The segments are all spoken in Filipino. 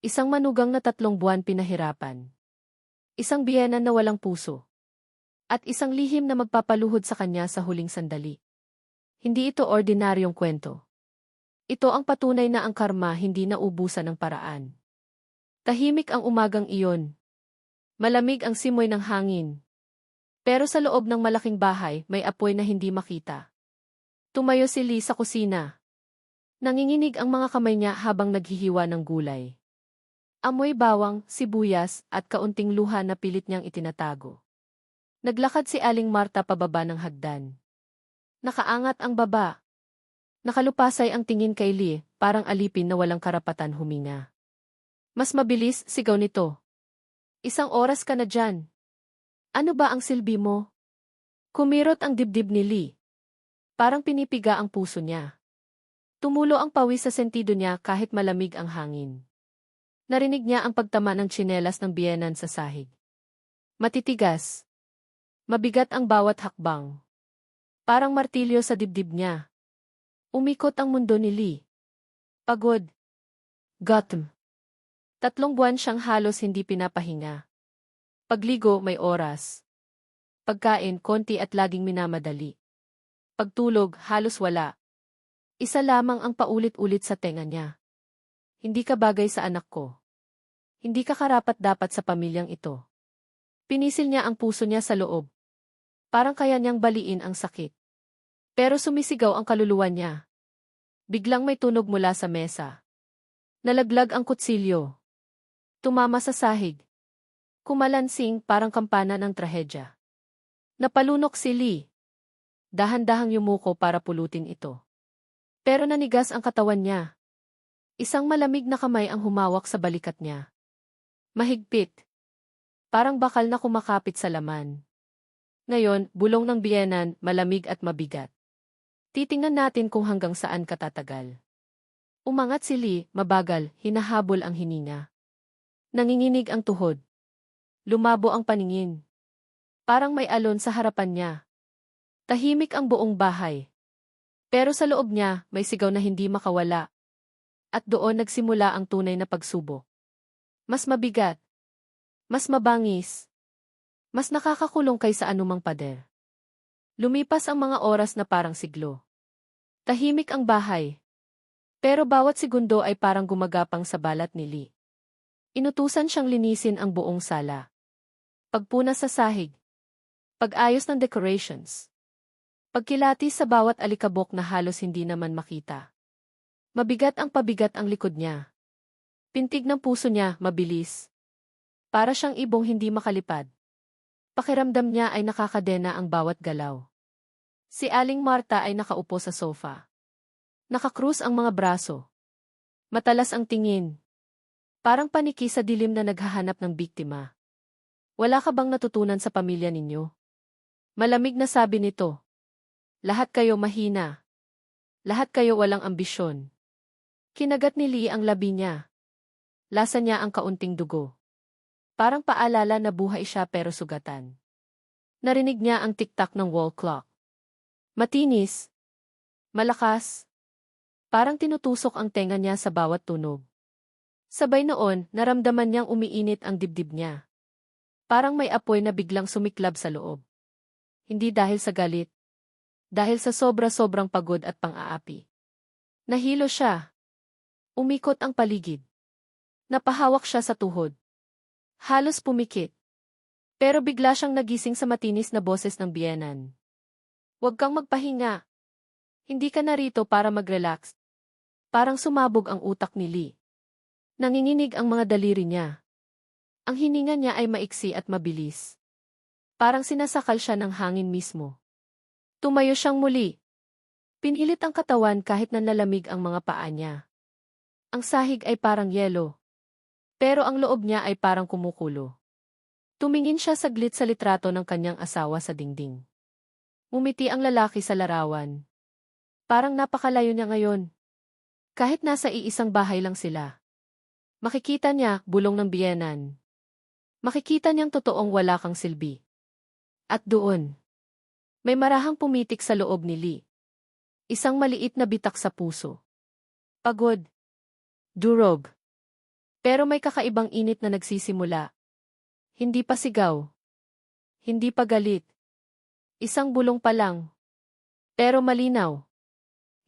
Isang manugang na tatlong buwan pinahirapan. Isang biyenan na walang puso. At isang lihim na magpapaluhod sa kanya sa huling sandali. Hindi ito ordinaryong kwento. Ito ang patunay na ang karma hindi naubusan ng paraan. Tahimik ang umagang iyon. Malamig ang simoy ng hangin. Pero sa loob ng malaking bahay, may apoy na hindi makita. Tumayo si Lee sa kusina. Nanginginig ang mga kamay niya habang naghihiwa ng gulay. Amoy bawang, sibuyas, at kaunting luha na pilit niyang itinatago. Naglakad si Aling Marta pababa ng hagdan. Nakaangat ang baba. Nakalupasay ang tingin kay Lee, parang alipin na walang karapatan huminga. Mas mabilis, sigaw nito. Isang oras ka na dyan. Ano ba ang silbi mo? Kumirot ang dibdib ni Lee. Parang pinipiga ang puso niya. Tumulo ang pawis sa sentido niya kahit malamig ang hangin. Narinig niya ang pagtama ng tsinelas ng biyenan sa sahig. Matitigas. Mabigat ang bawat hakbang. Parang martilyo sa dibdib niya. Umikot ang mundo ni Lee. Pagod. Gotham. Tatlong buwan siyang halos hindi pinapahinga. Pagligo, may oras. Pagkain, konti at laging minamadali. Pagtulog, halos wala. Isa lamang ang paulit-ulit sa tenga niya. Hindi ka bagay sa anak ko. Hindi ka karapat dapat sa pamilyang ito. Pinisil niya ang puso niya sa loob. Parang kaya niyang baliin ang sakit. Pero sumisigaw ang kaluluwa niya. Biglang may tunog mula sa mesa. Nalaglag ang kutsilyo. Tumama sa sahig. Kumalansing parang kampana ng trahedya. Napalunok si Lee. Dahan-dahang yumuko para pulutin ito. Pero nanigas ang katawan niya. Isang malamig na kamay ang humawak sa balikat niya. Mahigpit. Parang bakal na kumakapit sa laman. Ngayon, bulong ng biyenan, malamig at mabigat. Titingnan natin kung hanggang saan katatagal. Umangat si Lee, mabagal, hinahabol ang hininga. Nanginginig ang tuhod. Lumabo ang paningin. Parang may alon sa harapan niya. Tahimik ang buong bahay. Pero sa loob niya, may sigaw na hindi makawala. At doon nagsimula ang tunay na pagsubok. Mas mabigat. Mas mabangis. Mas nakakakulong kaysa anumang pader. Lumipas ang mga oras na parang siglo. Tahimik ang bahay. Pero bawat segundo ay parang gumagapang sa balat ni Lee. Inutusan siyang linisin ang buong sala. Pagpunas sa sahig. Pag-ayos ng decorations. Pagkilati sa bawat alikabok na halos hindi naman makita. Mabigat ang pabigat ang likod niya. Pintig ng puso niya, mabilis. Para siyang ibong hindi makalipad. Pakiramdam niya ay nakakadena ang bawat galaw. Si Aling Marta ay nakaupo sa sofa. Nakakrus ang mga braso. Matalas ang tingin. Parang paniki sa dilim na naghahanap ng biktima. Wala ka bang natutunan sa pamilya ninyo? Malamig na sabi nito. Lahat kayo mahina. Lahat kayo walang ambisyon. Kinagat ni Lee ang labi niya. Lasa niya ang kaunting dugo. Parang paalala na buhay siya pero sugatan. Narinig niya ang tiktak ng wall clock. Matinis. Malakas. Parang tinutusok ang tenga niya sa bawat tunog. Sabay noon, naramdaman niyang umiinit ang dibdib niya. Parang may apoy na biglang sumiklab sa loob. Hindi dahil sa galit. Dahil sa sobra-sobrang pagod at pang-aapi. Nahilo siya. Umikot ang paligid. Napahawak siya sa tuhod. Halos pumikit. Pero bigla siyang nagising sa matinis na boses ng biyenan. Huwag kang magpahinga. Hindi ka narito para mag-relax. Parang sumabog ang utak ni Lee. Nanginginig ang mga daliri niya. Ang hininga niya ay maiksi at mabilis. Parang sinasakal siya ng hangin mismo. Tumayo siyang muli. Pinilit ang katawan kahit nanlalamig ang mga paa niya. Ang sahig ay parang yelo. Pero ang loob niya ay parang kumukulo. Tumingin siya saglit sa litrato ng kanyang asawa sa dingding. Umiti ang lalaki sa larawan. Parang napakalayo niya ngayon. Kahit nasa iisang bahay lang sila. Makikita niya, bulong ng biyenan. Makikita niyang totoong wala kang silbi. At doon, may marahang pumitik sa loob ni Lee. Isang maliit na bitak sa puso. Pagod. Durog. Pero may kakaibang init na nagsisimula. Hindi pa sigaw. Hindi pa galit. Isang bulong pa lang. Pero malinaw.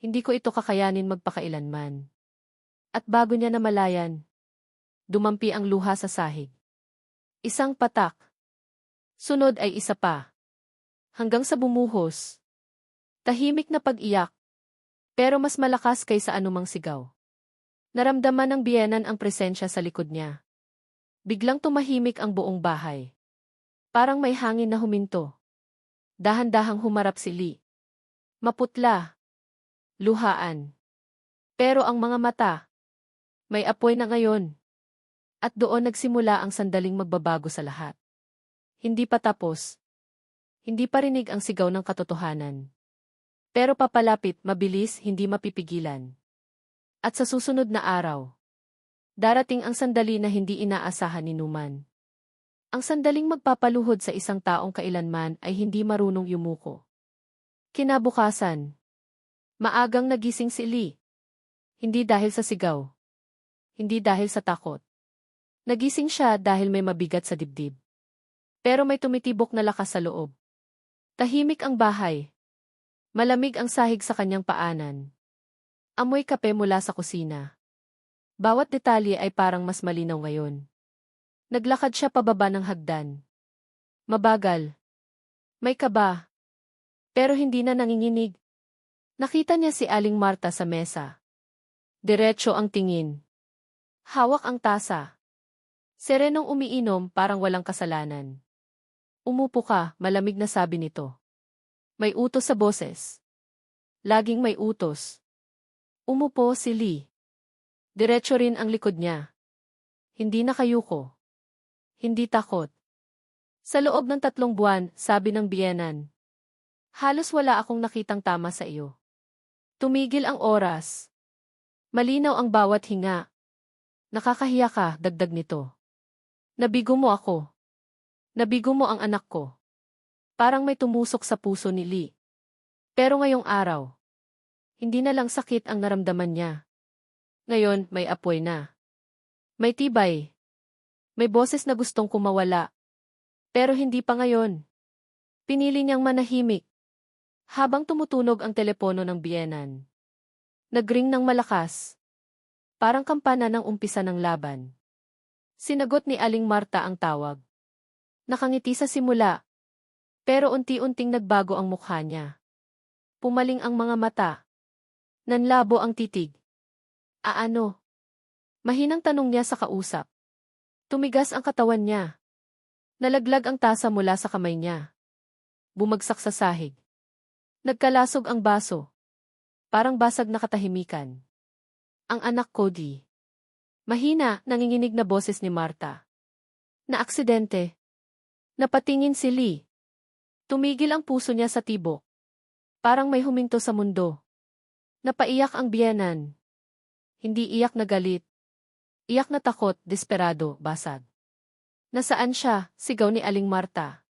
Hindi ko ito kakayanin magpakailanman. At bago niya namalayan, dumampi ang luha sa sahig. Isang patak. Sunod ay isa pa. Hanggang sa bumuhos. Tahimik na pag-iyak. Pero mas malakas kaysa anumang sigaw. Naramdaman ng biyenan ang presensya sa likod niya. Biglang tumahimik ang buong bahay. Parang may hangin na huminto. Dahan-dahang humarap si Lee. Maputla. Luhaan. Pero ang mga mata, may apoy na ngayon. At doon nagsimula ang sandaling magbabago sa lahat. Hindi pa tapos. Hindi pa rinig ang sigaw ng katotohanan. Pero papalapit, mabilis, hindi mapipigilan. At sa susunod na araw, darating ang sandali na hindi inaasahan ni Numan. Ang sandaling magpapaluhod sa isang taong kailanman ay hindi marunong yumuko. Kinabukasan, maagang nagising si Lee. Hindi dahil sa sigaw. Hindi dahil sa takot. Nagising siya dahil may mabigat sa dibdib. Pero may tumitibok na lakas sa loob. Tahimik ang bahay. Malamig ang sahig sa kanyang paanan. Amoy kape mula sa kusina. Bawat detalye ay parang mas malinaw ngayon. Naglakad siya pababa ng hagdan. Mabagal. May kaba. Pero hindi na nanginginig. Nakita niya si Aling Marta sa mesa. Diretso ang tingin. Hawak ang tasa. Serenong umiinom parang walang kasalanan. Umupo ka, malamig na sabi nito. May utos sa boses. Laging may utos. Umupo si Lee. Diretso rin ang likod niya. Hindi nakayuko. Hindi takot. Sa loob ng tatlong buwan, sabi ng biyenan. Halos wala akong nakitang tama sa iyo. Tumigil ang oras. Malinaw ang bawat hinga. Nakakahiya ka, dagdag nito. Nabigo mo ako. Nabigo mo ang anak ko. Parang may tumusok sa puso ni Lee. Pero ngayong araw, hindi na lang sakit ang naramdaman niya. Ngayon, may apoy na. May tibay. May boses na gustong kumawala. Pero hindi pa ngayon. Pinili niyang manahimik. Habang tumutunog ang telepono ng biyenan. Nagring ng malakas. Parang kampana ng umpisa ng laban. Sinagot ni Aling Marta ang tawag. Nakangiti sa simula. Pero unti-unting nagbago ang mukha niya. Pumaling ang mga mata. Nanlabo ang titig. Aano? Mahinang tanong niya sa kausap. Tumigas ang katawan niya. Nalaglag ang tasa mula sa kamay niya. Bumagsak sa sahig. Nagkalasog ang baso. Parang basag na katahimikan. Ang anak Cody. Mahina, nanginginig na boses ni Marta. Na aksidente. Napatingin si Lee. Tumigil ang puso niya sa tibok. Parang may huminto sa mundo. Napaiyak ang biyanan. Hindi iyak na galit. Iyak na takot, desperado, basag. Nasaan siya, sigaw ni Aling Marta.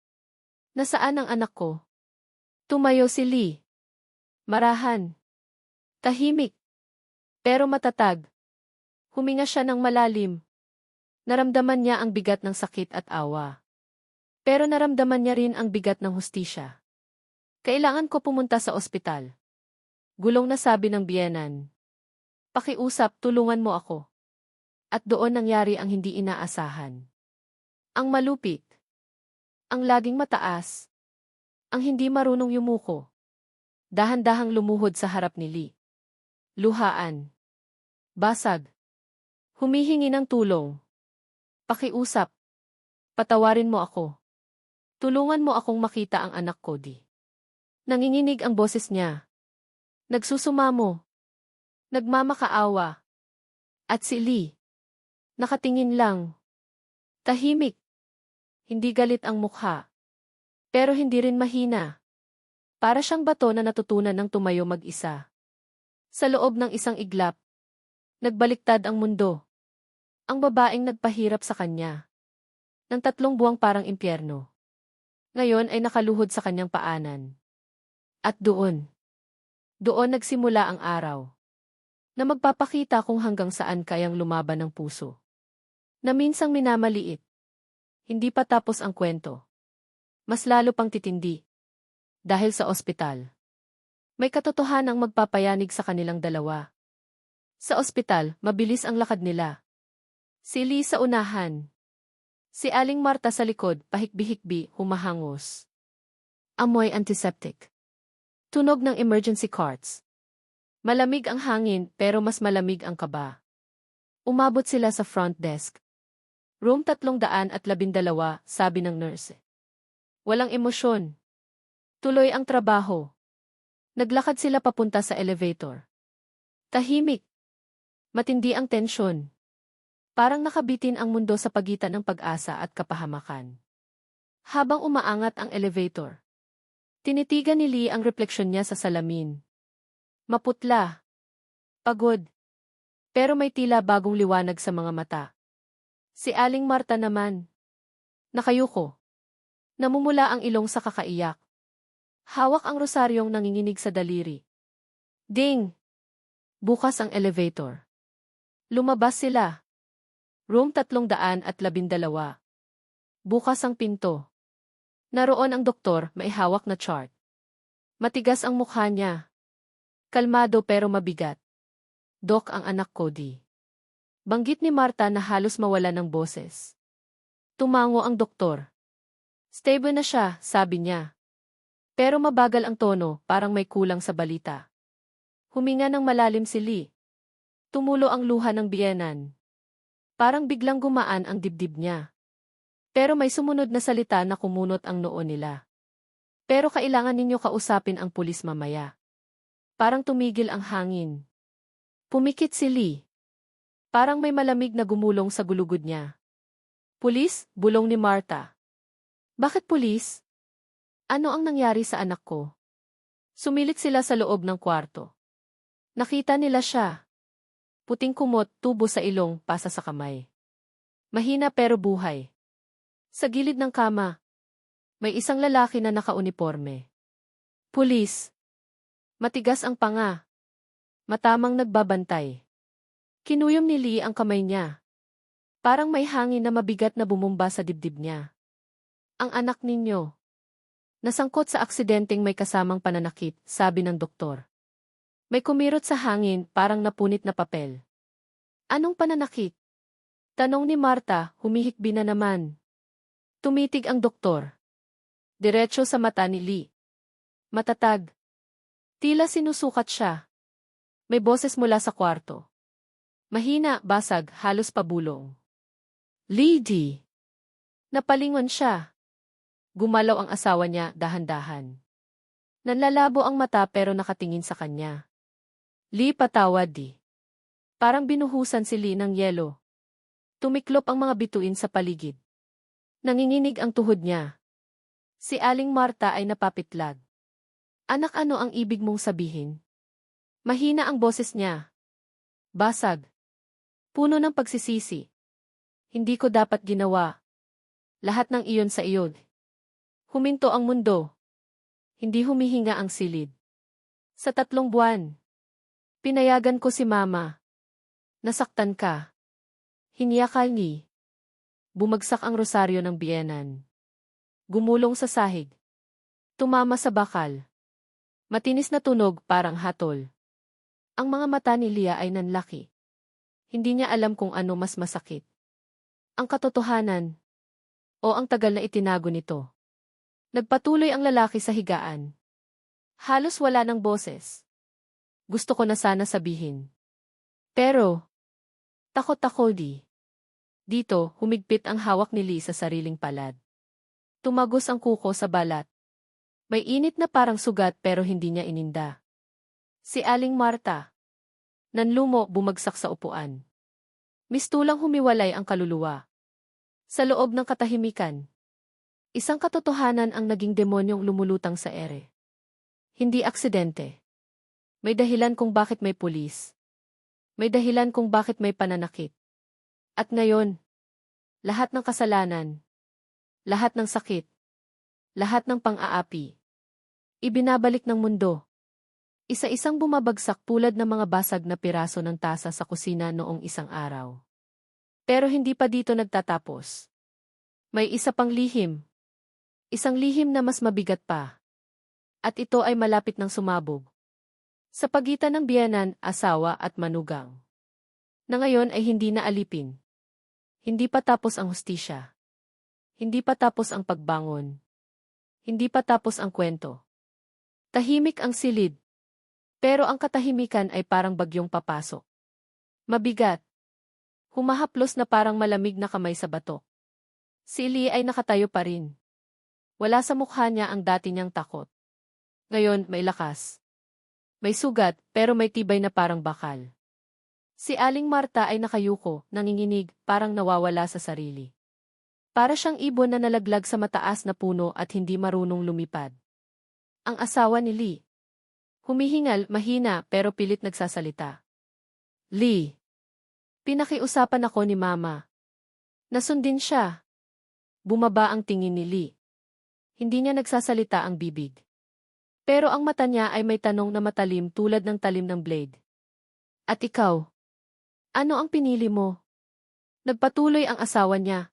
Nasaan ang anak ko? Tumayo si Lee. Marahan. Tahimik. Pero matatag. Huminga siya ng malalim. Naramdaman niya ang bigat ng sakit at awa. Pero naramdaman niya rin ang bigat ng hustisya. Kailangan ko pumunta sa ospital. Gulong na sabi ng biyenan. Pakiusap, tulungan mo ako. At doon nangyari ang hindi inaasahan. Ang malupit. Ang laging mataas. Ang hindi marunong yumuko. Dahan-dahang lumuhod sa harap ni Lee. Luhaan. Basag. Humihingi ng tulong. Pakiusap. Patawarin mo ako. Tulungan mo akong makita ang anak ko, di. Nanginginig ang boses niya. Nagsusumamo. Nagmamakaawa. At si Lee. Nakatingin lang. Tahimik. Hindi galit ang mukha. Pero hindi rin mahina. Para siyang bato na natutunan ng tumayo mag-isa. Sa loob ng isang iglap, nagbaliktad ang mundo. Ang babaeng nagpahirap sa kanya. Nang tatlong buwang parang impyerno. Ngayon ay nakaluhod sa kanyang paanan. At doon, doon nagsimula ang araw. Na magpapakita kung hanggang saan kayang lumaban ng puso. Na minsang minamaliit. Hindi pa tapos ang kwento. Mas lalo pang titindi. Dahil sa ospital. May katotohanang magpapayanig sa kanilang dalawa. Sa ospital, mabilis ang lakad nila. Si Lee sa unahan. Si Aling Marta sa likod, pahikbi-hikbi, humahangos. Amoy antiseptic. Tunog ng emergency carts. Malamig ang hangin pero mas malamig ang kaba. Umabot sila sa front desk. Room 312, sabi ng nurse. Walang emosyon. Tuloy ang trabaho. Naglakad sila papunta sa elevator. Tahimik. Matindi ang tensyon. Parang nakabitin ang mundo sa pagitan ng pag-asa at kapahamakan. Habang umaangat ang elevator, tinitigan ni Lee ang refleksyon niya sa salamin. Maputla. Pagod. Pero may tila bagong liwanag sa mga mata. Si Aling Marta naman. Nakayuko. Namumula ang ilong sa kakaiyak. Hawak ang rosaryong nanginginig sa daliri. Ding! Bukas ang elevator. Lumabas sila. Room 312. Bukas ang pinto. Naroon ang doktor, may hawak na chart. Matigas ang mukha niya. Kalmado pero mabigat. Dok ang anak ko di. Banggit ni Marta na halos mawala ng boses. Tumango ang doktor. Stable na siya, sabi niya. Pero mabagal ang tono, parang may kulang sa balita. Huminga ng malalim si Lee. Tumulo ang luha ng biyenan. Parang biglang gumaan ang dibdib niya. Pero may sumunod na salita na kumunot ang noo nila. Pero kailangan ninyo kausapin ang pulis mamaya. Parang tumigil ang hangin. Pumikit si Lee. Parang may malamig na gumulong sa gulugod niya. Pulis, bulong ni Marta. Bakit pulis? Ano ang nangyari sa anak ko? Sumilit sila sa loob ng kwarto. Nakita nila siya. Puting kumot, tubo sa ilong, pasa sa kamay. Mahina pero buhay. Sa gilid ng kama, may isang lalaki na nakauniforme. Pulis. Matigas ang panga. Matamang nagbabantay. Kinuyom ni Lee ang kamay niya. Parang may hangin na mabigat na bumumba sa dibdib niya. Ang anak ninyo. Nasangkot sa aksidenteng may kasamang pananakit, sabi ng doktor. May kumirot sa hangin, parang napunit na papel. Anong pananakit? Tanong ni Marta, humihikbi na naman. Tumitig ang doktor. Diretso sa mata ni Lee. Matatag. Tila sinusukat siya. May boses mula sa kwarto. Mahina, basag, halos pabulong. Lady! Napalingon siya. Gumalaw ang asawa niya dahan-dahan. Nanlalabo ang mata pero nakatingin sa kanya. Lee patawad di. Parang binuhusan si Lee ng yelo. Tumiklop ang mga bituin sa paligid. Nanginginig ang tuhod niya. Si Aling Marta ay napapitlag. Anak ano ang ibig mong sabihin? Mahina ang boses niya. Basag. Puno ng pagsisisi. Hindi ko dapat ginawa. Lahat ng iyon sa iyon. Huminto ang mundo. Hindi humihinga ang silid. Sa tatlong buwan. Pinayagan ko si mama. Nasaktan ka. Hiniyakal ni. Bumagsak ang rosaryo ng biyenan. Gumulong sa sahig. Tumama sa bakal. Matinis na tunog parang hatol. Ang mga mata ni Leah ay nanlaki. Hindi niya alam kung ano mas masakit. Ang katotohanan. O ang tagal na itinago nito. Nagpatuloy ang lalaki sa higaan. Halos wala ng boses. Gusto ko na sana sabihin. Pero, takot ako di. Dito, humigpit ang hawak ni Lee sa sariling palad. Tumagos ang kuko sa balat. May init na parang sugat pero hindi niya ininda. Si Aling Marta. Nanlumo bumagsak sa upuan. Mistulang humiwalay ang kaluluwa. Sa loob ng katahimikan. Isang katotohanan ang naging demonyong lumulutang sa ere. Hindi aksidente. May dahilan kung bakit may pulis. May dahilan kung bakit may pananakit. At ngayon, lahat ng kasalanan, lahat ng sakit, lahat ng pang-aapi, ibinabalik ng mundo. Isa-isang bumabagsak tulad ng mga basag na piraso ng tasa sa kusina noong isang araw. Pero hindi pa dito nagtatapos. May isa pang lihim. Isang lihim na mas mabigat pa. At ito ay malapit ng sumabog. Sa pagitan ng biyanan, asawa at manugang. Na ngayon ay hindi na alipin. Hindi pa tapos ang hustisya. Hindi pa tapos ang pagbangon. Hindi pa tapos ang kwento. Tahimik ang silid. Pero ang katahimikan ay parang bagyong papasok. Mabigat. Humahaplos na parang malamig na kamay sa bato. Si Lee ay nakatayo pa rin. Wala sa mukha niya ang dati niyang takot. Ngayon, may lakas. May sugat, pero may tibay na parang bakal. Si Aling Marta ay nakayuko, nanginginig, parang nawawala sa sarili. Para siyang ibon na nalaglag sa mataas na puno at hindi marunong lumipad. Ang asawa ni Lee. Humihingal, mahina, pero pilit nagsasalita. Lee. Pinakiusapan ako ni Mama. Nasundin siya. Bumaba ang tingin ni Lee. Hindi niya nagsasalita ang bibig. Pero ang mata niya ay may tanong na matalim tulad ng talim ng blade. At ikaw? Ano ang pinili mo? Nagpatuloy ang asawa niya.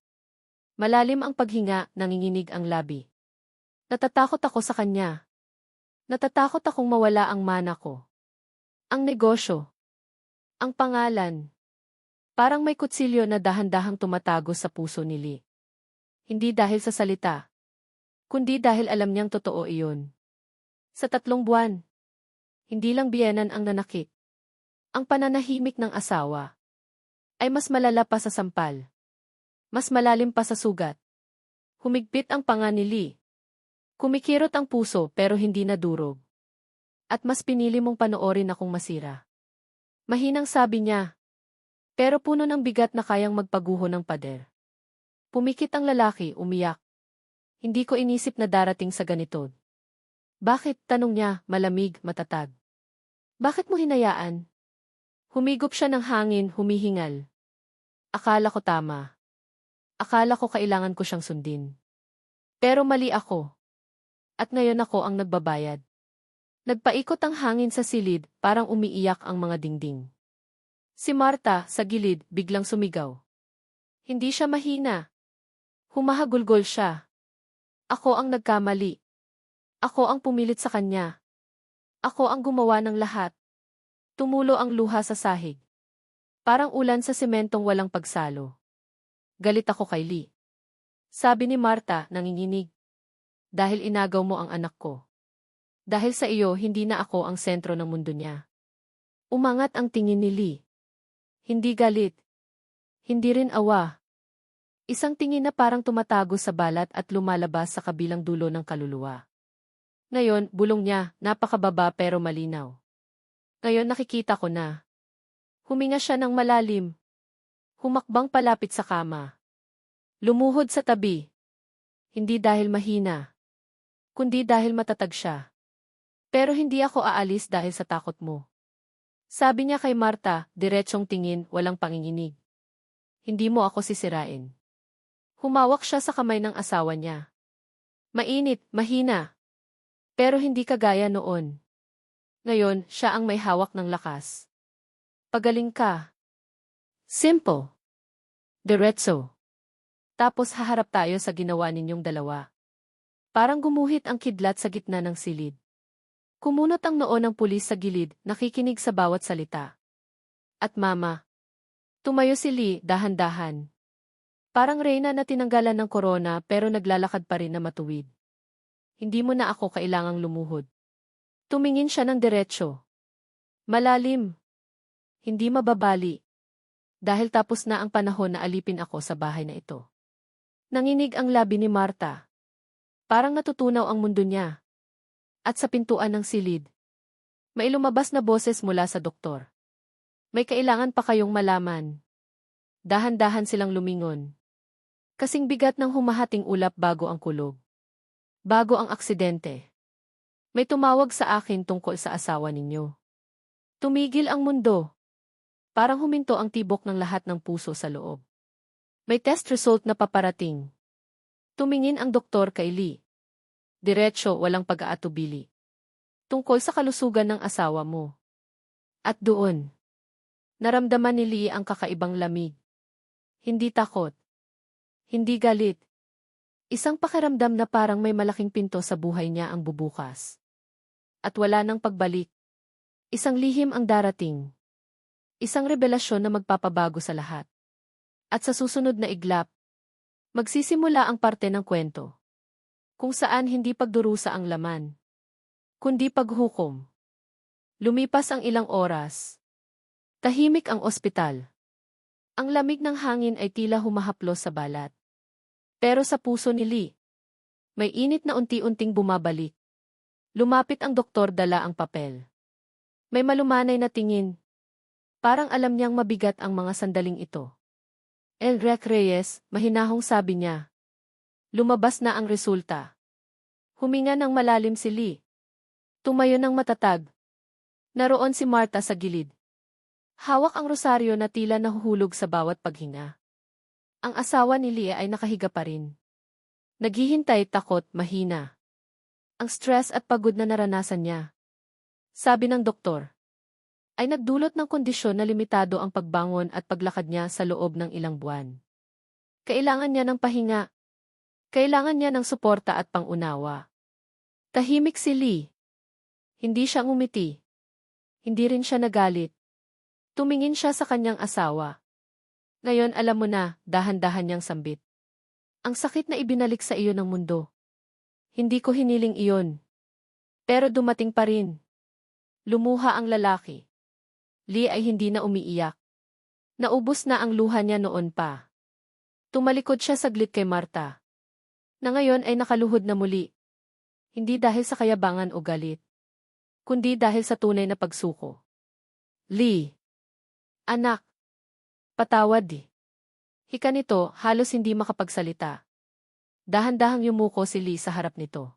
Malalim ang paghinga, nanginginig ang labi. Natatakot ako sa kanya. Natatakot akong mawala ang mana ko. Ang negosyo. Ang pangalan. Parang may kutsilyo na dahan-dahang tumatago sa puso ni Lee. Hindi dahil sa salita. Kundi dahil alam niyang totoo iyon. Sa tatlong buwan. Hindi lang biyanan ang nanakit. Ang pananahimik ng asawa ay mas malala pa sa sampal. Mas malalim pa sa sugat. Humigpit ang panga ni Lee. Kumikirot ang puso pero hindi nadurog. At mas pinili mong panoorin akong masira. Mahinang sabi niya, pero puno ng bigat na kayang magpaguho ng pader. Pumikit ang lalaki, umiyak. Hindi ko inisip na darating sa ganito. Bakit, tanong niya, malamig, matatag. Bakit mo hinayaan? Humigop siya ng hangin, humihingal. Akala ko tama. Akala ko kailangan ko siyang sundin. Pero mali ako. At ngayon ako ang nagbabayad. Nagpaikot ang hangin sa silid, parang umiiyak ang mga dingding. Si Marta, sa gilid, biglang sumigaw. Hindi siya mahina. Humahagulgol siya. Ako ang nagkamali. Ako ang pumilit sa kanya. Ako ang gumawa ng lahat. Tumulo ang luha sa sahig. Parang ulan sa sementong walang pagsalo. Galit ako kay Lee. Sabi ni Marta, nanginginig. Dahil inagaw mo ang anak ko. Dahil sa iyo, hindi na ako ang sentro ng mundo niya. Umangat ang tingin ni Lee. Hindi galit. Hindi rin awa. Isang tingin na parang tumatago sa balat at lumalabas sa kabilang dulo ng kaluluwa. Ngayon, bulong niya, napakababa pero malinaw. Ngayon nakikita ko na. Huminga siya ng malalim. Humakbang palapit sa kama. Lumuhod sa tabi. Hindi dahil mahina. Kundi dahil matatag siya. Pero hindi ako aalis dahil sa takot mo. Sabi niya kay Marta, diretsong tingin, walang panginginig. Hindi mo ako sisirain. Humawak siya sa kamay ng asawa niya. Mainit, mahina. Pero hindi kagaya noon. Ngayon, siya ang may hawak ng lakas. Pagaling ka. Simple. Diretso. Tapos haharap tayo sa ginawa ninyong dalawa. Parang gumuhit ang kidlat sa gitna ng silid. Kumunot ang noo ng pulis sa gilid, nakikinig sa bawat salita. At mama. Tumayo si Lee, dahan-dahan. Parang reyna na tinanggalan ng korona pero naglalakad pa rin na matuwid. Hindi mo na ako kailangang lumuhod. Tumingin siya ng diretsyo. Malalim. Hindi mababali. Dahil tapos na ang panahon na alipin ako sa bahay na ito. Nanginig ang labi ni Marta. Parang natutunaw ang mundo niya at sa pintuan ng silid. May lumabas na boses mula sa doktor. May kailangan pa kayong malaman. Dahan-dahan silang lumingon. Kasing bigat ng humahating ulap bago ang kulog. Bago ang aksidente. May tumawag sa akin tungkol sa asawa ninyo. Tumigil ang mundo. Parang huminto ang tibok ng lahat ng puso sa loob. May test result na paparating. Tumingin ang doktor kay Lee. Diretso, walang pag-aatubili. Tungkol sa kalusugan ng asawa mo. At doon, naramdaman ni Lee ang kakaibang lamig. Hindi takot. Hindi galit. Isang pakiramdam na parang may malaking pinto sa buhay niya ang bubukas. At wala nang pagbalik. Isang lihim ang darating. Isang revelasyon na magpapabago sa lahat. At sa susunod na iglap, magsisimula ang parte ng kwento. Kung saan hindi pagdurusa ang laman, kundi paghukom. Lumipas ang ilang oras. Tahimik ang ospital. Ang lamig ng hangin ay tila humahaplos sa balat. Pero sa puso ni Lee, may init na unti-unting bumabalik. Lumapit ang doktor dala ang papel. May malumanay na tingin. Parang alam niyang mabigat ang mga sandaling ito. El Rec Reyes, mahinahong sabi niya. Lumabas na ang resulta. Huminga ng malalim si Lee. Tumayo ng matatag. Naroon si Marta sa gilid. Hawak ang rosaryo na tila nahuhulog sa bawat paghinga. Ang asawa ni Lee ay nakahiga pa rin. Naghihintay takot, mahina. Ang stress at pagod na naranasan niya. Sabi ng doktor, ay nagdulot ng kondisyon na limitado ang pagbangon at paglakad niya sa loob ng ilang buwan. Kailangan niya ng pahinga. Kailangan niya ng suporta at pangunawa. Tahimik si Lee. Hindi siya ngumiti. Hindi rin siya nagalit. Tumingin siya sa kanyang asawa. Ngayon alam mo na, dahan-dahan niyang sambit. Ang sakit na ibinalik sa iyo ng mundo. Hindi ko hiniling iyon. Pero dumating pa rin. Lumuha ang lalaki. Lee ay hindi na umiiyak. Naubos na ang luha niya noon pa. Tumalikod siya saglit kay Marta. Na ngayon ay nakaluhod na muli. Hindi dahil sa kayabangan o galit. Kundi dahil sa tunay na pagsuko. Lee. Anak. Patawad di. Hika nito, halos hindi makapagsalita. Dahan-dahang yumuko si Lee sa harap nito.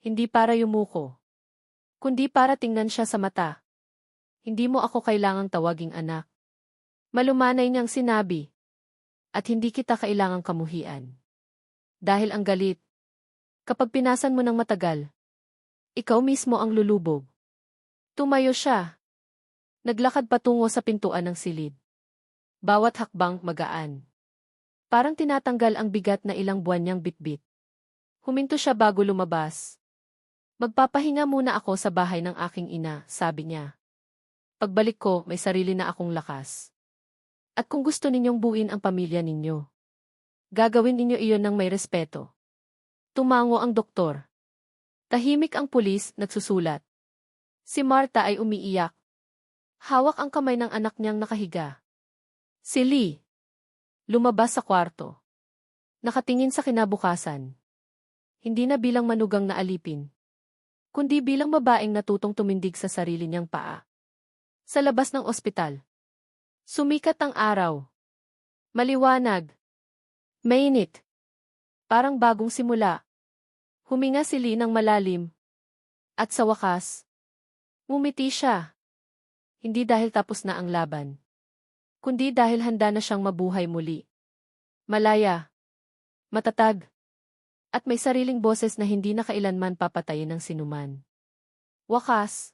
Hindi para yumuko. Kundi para tingnan siya sa mata. Hindi mo ako kailangang tawaging anak. Malumanay niyang sinabi. At hindi kita kailangang kamuhian. Dahil ang galit. Kapag pinasan mo ng matagal, ikaw mismo ang lulubog. Tumayo siya. Naglakad patungo sa pintuan ng silid. Bawat hakbang magaan. Parang tinatanggal ang bigat na ilang buwan niyang bitbit. Huminto siya bago lumabas. Magpapahinga muna ako sa bahay ng aking ina, sabi niya. Pagbalik ko, may sarili na akong lakas. At kung gusto ninyong buuin ang pamilya ninyo, gagawin ninyo iyon ng may respeto. Tumango ang doktor. Tahimik ang pulis, nagsusulat. Si Marta ay umiiyak. Hawak ang kamay ng anak niyang nakahiga. Si Lee. Lumabas sa kwarto. Nakatingin sa kinabukasan. Hindi na bilang manugang na alipin. Kundi bilang babaeng natutong tumindig sa sarili niyang paa. Sa labas ng ospital. Sumikat ang araw. Maliwanag. Mainit. Parang bagong simula. Huminga si Lee ng malalim. At sa wakas, ngumiti siya. Hindi dahil tapos na ang laban kundi dahil handa na siyang mabuhay muli. Malaya, matatag, at may sariling boses na hindi na kailanman papatayin ng sinuman. Wakas,